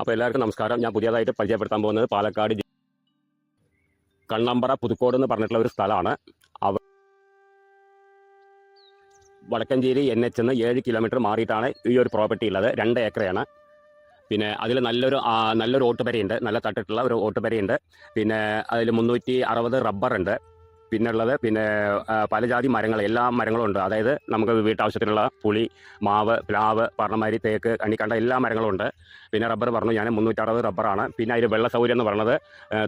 അപ്പോൾ എല്ലാവർക്കും നമസ്കാരം. ഞാൻ പുതിയതായിട്ട് പരിചയപ്പെടുത്താൻ പോകുന്നത് പാലക്കാട് കണ്ണമ്പറ പുതുക്കോട് എന്ന് പറഞ്ഞിട്ടുള്ള ഒരു സ്ഥലമാണ്. അവ വടക്കഞ്ചേരി എൻ എച്ച് നിന്ന് ഏഴ് കിലോമീറ്റർ മാറിയിട്ടാണ് ഈ ഒരു പ്രോപ്പർട്ടി ഉള്ളത്. രണ്ട് ഏക്കറയാണ്. പിന്നെ അതിൽ നല്ലൊരു നല്ലൊരു ഓട്ടുപരയുണ്ട്. നല്ല തട്ടിട്ടുള്ള ഒരു ഓട്ടുപരയുണ്ട്. പിന്നെ അതിൽ മുന്നൂറ്റി അറുപത് റബ്ബറുണ്ട് പിന്നെ ഉള്ളത് പിന്നെ പല ജാതി മരങ്ങൾ എല്ലാ മരങ്ങളും ഉണ്ട്. അതായത് നമുക്ക് വീട്ടാവശ്യത്തിനുള്ള പുളി മാവ് പ്ലാവ് പറഞ്ഞമാതിരി തേക്ക് അണിക്കണ്ട എല്ലാ മരങ്ങളും ഉണ്ട്. പിന്നെ റബ്ബർ പറഞ്ഞു ഞാൻ മുന്നൂറ്ററുപത് റബ്ബറാണ് പിന്നെ അതിൽ വെള്ള സൗകര്യം എന്ന് പറയുന്നത്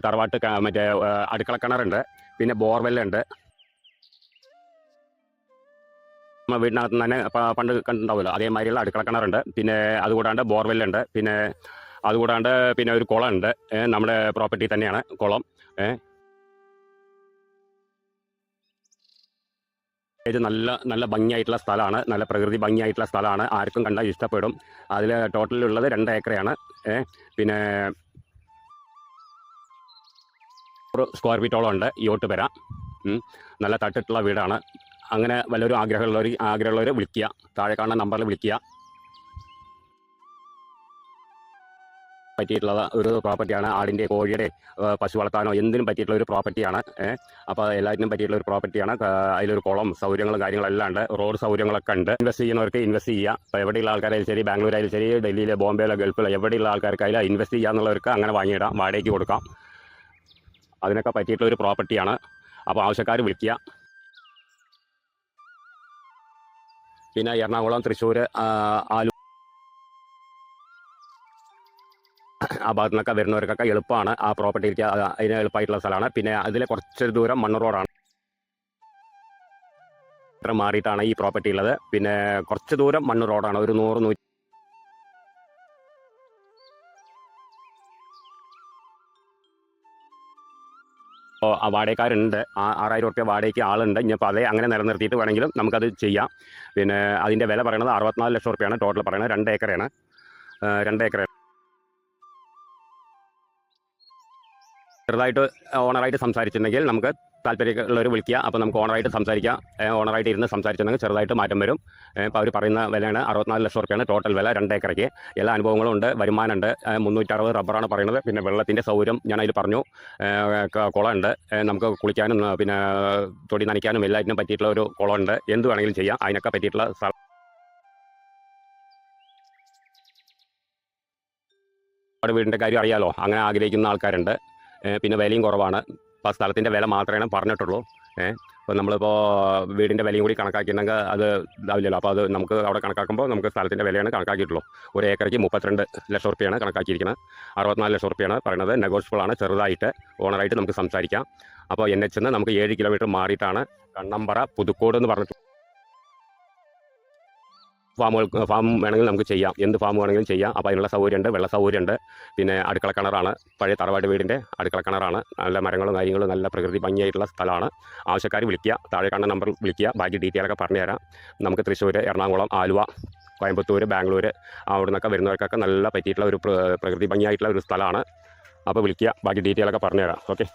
തറവാട്ട് മറ്റേ അടുക്കള കിണറുണ്ട്. പിന്നെ ബോർവെല്ലുണ്ട് വീടിനകത്ത് തന്നെ പണ്ട് കണ്ടുണ്ടാവുമല്ലോ അതേമാതിരിയുള്ള അടുക്കള കിണറുണ്ട്. പിന്നെ അതുകൂടാണ്ട് ബോർവെല്ലുണ്ട് പിന്നെ അതുകൂടാണ്ട് പിന്നെ ഒരു കുളം ഉണ്ട്. നമ്മുടെ പ്രോപ്പർട്ടി തന്നെയാണ് കുളം. ഇത് നല്ല നല്ല ഭംഗിയായിട്ടുള്ള സ്ഥലമാണ്. നല്ല പ്രകൃതി ഭംഗിയായിട്ടുള്ള സ്ഥലമാണ്. ആർക്കും കണ്ടാൽ ഇഷ്ടപ്പെടും. അതിൽ ടോട്ടലുള്ളത് രണ്ട് ഏക്കറയാണ്. പിന്നെ ഒരു സ്ക്വയർ ഫീറ്റോളം ഉണ്ട്. ഈ വരാം. നല്ല തട്ടിട്ടുള്ള വീടാണ്. അങ്ങനെ വല്ലൊരു ആഗ്രഹമുള്ളവർ ആഗ്രഹമുള്ളവർ വിളിക്കുക. താഴെ കാണുന്ന നമ്പറിൽ വിളിക്കുക. പറ്റിയിട്ടുള്ള ഒരു പ്രോപ്പർട്ടിയാണ് ആടിന്റെ കോഴിയുടെ പശു വളർത്താനോ എന്തിനും പറ്റിയിട്ടുള്ള ഒരു പ്രോപ്പർട്ടിയാണ് അപ്പോൾ എല്ലാത്തിനും പറ്റിയിട്ടുള്ള ഒരു പ്രോപ്പർട്ടിയാണ് അതിലൊരു കുളം സൗകര്യങ്ങളും കാര്യങ്ങളെല്ലാം ഉണ്ട്. റോഡ് സൗകര്യങ്ങളൊക്കെ ഉണ്ട്. ഇൻവെസ്റ്റ് ചെയ്യുന്നവർക്ക് ഇൻവെസ്റ്റ് ചെയ്യുക ഇപ്പോൾ എവിടെയുള്ള ആൾക്കാരായാലും ശരി ബാംഗ്ലൂരായാലും ശരി ഡൽഹിയിലെ ബോംബെയിലോ ഗൾഫിലോ എവിടെയുള്ള ആൾക്കാർക്കായാലും ഇൻവെസ്റ്റ് ചെയ്യാന്നുള്ളവർക്ക് അങ്ങനെ വാങ്ങിയിടാം. വാടകയ്ക്ക് കൊടുക്കാം. അതിനൊക്കെ പറ്റിയിട്ടുള്ള ഒരു പ്രോപ്പർട്ടിയാണ് അപ്പോൾ ആവശ്യക്കാർ വിളിക്കുക. പിന്നെ എറണാകുളം തൃശ്ശൂർ ആലു ആ ഭാഗത്തു നിന്നൊക്കെ വരുന്നവർക്കൊക്കെ എളുപ്പമാണ്. ആ പ്രോപ്പർട്ടിക്ക് അതിന് എളുപ്പമായിട്ടുള്ള സ്ഥലമാണ്. പിന്നെ അതിൽ കുറച്ച് ദൂരം മണ്ണ് റോഡാണ് മാറിയിട്ടാണ് ഈ പ്രോപ്പർട്ടി ഉള്ളത്. പിന്നെ കുറച്ച് ദൂരം മണ്ണ് റോഡാണ് ഒരു നൂറ് നൂറ്റി ഇപ്പോൾ ആ വാടകക്കാരുണ്ട്. ആറായിരം റുപ്യ വാടകയ്ക്ക് ആളുണ്ട്. ഇനിയിപ്പോൾ അതേ അങ്ങനെ നിലനിർത്തിയിട്ട് വേണമെങ്കിലും നമുക്കത് ചെയ്യാം. പിന്നെ അതിന്റെ വില പറയുന്നത് അറുപത്തിനാല് ലക്ഷം റുപ്യാണ് ടോട്ടൽ പറയുന്നത് രണ്ട് ഏക്കറാണ് രണ്ട് ഏക്കർ ചെറുതായിട്ട് ഓണറായിട്ട് സംസാരിച്ചിട്ടുണ്ടെങ്കിൽ നമുക്ക് താല്പര്യമുള്ളവർ വിളിക്കുക. അപ്പോൾ നമുക്ക് ഓണറായിട്ട് സംസാരിക്കാം. ഓണറായിട്ട് ഇരുന്ന് സംസാരിച്ചിട്ടുണ്ടെങ്കിൽ ചെറുതായിട്ട് മാറ്റം വരും. ഇപ്പോൾ അവർ പറയുന്ന വിലയാണ് അറുപത്തിനാല് ലക്ഷം റുപ്യാണ് ടോട്ടൽ വില രണ്ട് ഏക്കറയ്ക്ക്. എല്ലാ അനുഭവങ്ങളും ഉണ്ട് വരുമാനമുണ്ട്. മുന്നൂറ്ററുപത് റബ്ബറാണ് പറയുന്നത്. പിന്നെ വെള്ളത്തിന്റെ സൗകര്യം ഞാൻ അതിൽ പറഞ്ഞു. കുളമുണ്ട് നമുക്ക് കുളിക്കാനും പിന്നെ തൊടി നനയ്ക്കാനും എല്ലാറ്റിനും പറ്റിയിട്ടുള്ള ഒരു കുളമുണ്ട് എന്ത് വേണമെങ്കിലും ചെയ്യാം. അതിനൊക്കെ പറ്റിയിട്ടുള്ള സ്ഥലം വീടിന്റെ കാര്യം അറിയാലോ. അങ്ങനെ ആഗ്രഹിക്കുന്ന ആൾക്കാരുണ്ട്. പിന്നെ വിലയും കുറവാണ്. അപ്പോൾ സ്ഥലത്തിന്റെ വില മാത്രമേ പറഞ്ഞിട്ടുള്ളൂ. ഏഹ് അപ്പോൾ നമ്മളിപ്പോൾ വീടിന്റെ വിലയും കൂടി കണക്കാക്കിയിട്ടുണ്ടെങ്കിൽ അത് ഇതാവില്ലല്ലോ. അപ്പോൾ അത് നമുക്ക് അവിടെ കണക്കാക്കുമ്പോൾ നമുക്ക് സ്ഥലത്തിന്റെ വിലയാണ് കണക്കാക്കിയിട്ടുള്ളൂ. ഒരു ഏക്കറയ്ക്ക് മുപ്പത്തിരണ്ട് ലക്ഷം റുപ്യാണ് കണക്കാക്കിയിരിക്കുന്നത് അറുപത്തിനാല് ലക്ഷം റുപ്യാണ് പറയുന്നത്. നെഗോഷ്യബിൾ ആണ് ചെറുതായിട്ട് ഓണറായിട്ട് നമുക്ക് സംസാരിക്കാം. അപ്പോൾ എൻ എച്ച് നമുക്ക് ഏഴ് കിലോമീറ്റർ മാറിയിട്ടാണ് കണ്ണമ്പറ പുതുക്കോട് എന്ന് പറഞ്ഞിട്ട് ഫാമുകൾ ഫാം വേണമെങ്കിൽ നമുക്ക് ചെയ്യാം. എന്ത് ഫാം വേണമെങ്കിലും ചെയ്യാം. അപ്പോൾ അതിനുള്ള സൗകര്യമുണ്ട് വെള്ള സൗകര്യമുണ്ട്. പിന്നെ അടുക്കള കിണറാണ്. പഴയ തറവാട് വീടിന്റെ അടുക്കള കിണറാണ്. നല്ല മരങ്ങളും കാര്യങ്ങളും നല്ല പ്രകൃതി ഭംഗിയായിട്ടുള്ള സ്ഥലമാണ്. ആവശ്യക്കാർ വിളിക്കുക താഴെ കാണുന്ന നമ്പറിൽ വിളിക്കുക. ബാക്കി ഡീറ്റെയിലൊക്കെ പറഞ്ഞുതരാം നമുക്ക് തൃശ്ശൂർ എറണാകുളം ആലുവ കോയമ്പത്തൂർ ബാംഗ്ലൂർ അവിടെ നിന്നൊക്കെ വരുന്നവർക്കൊക്കെ നല്ല പറ്റിയിട്ടുള്ള ഒരു പ്രകൃതി ഭംഗിയായിട്ടുള്ള ഒരു സ്ഥലമാണ്. അപ്പോൾ വിളിക്കുക ബാക്കി ഡീറ്റെയിലൊക്കെ പറഞ്ഞുതരാം ഓക്കെ.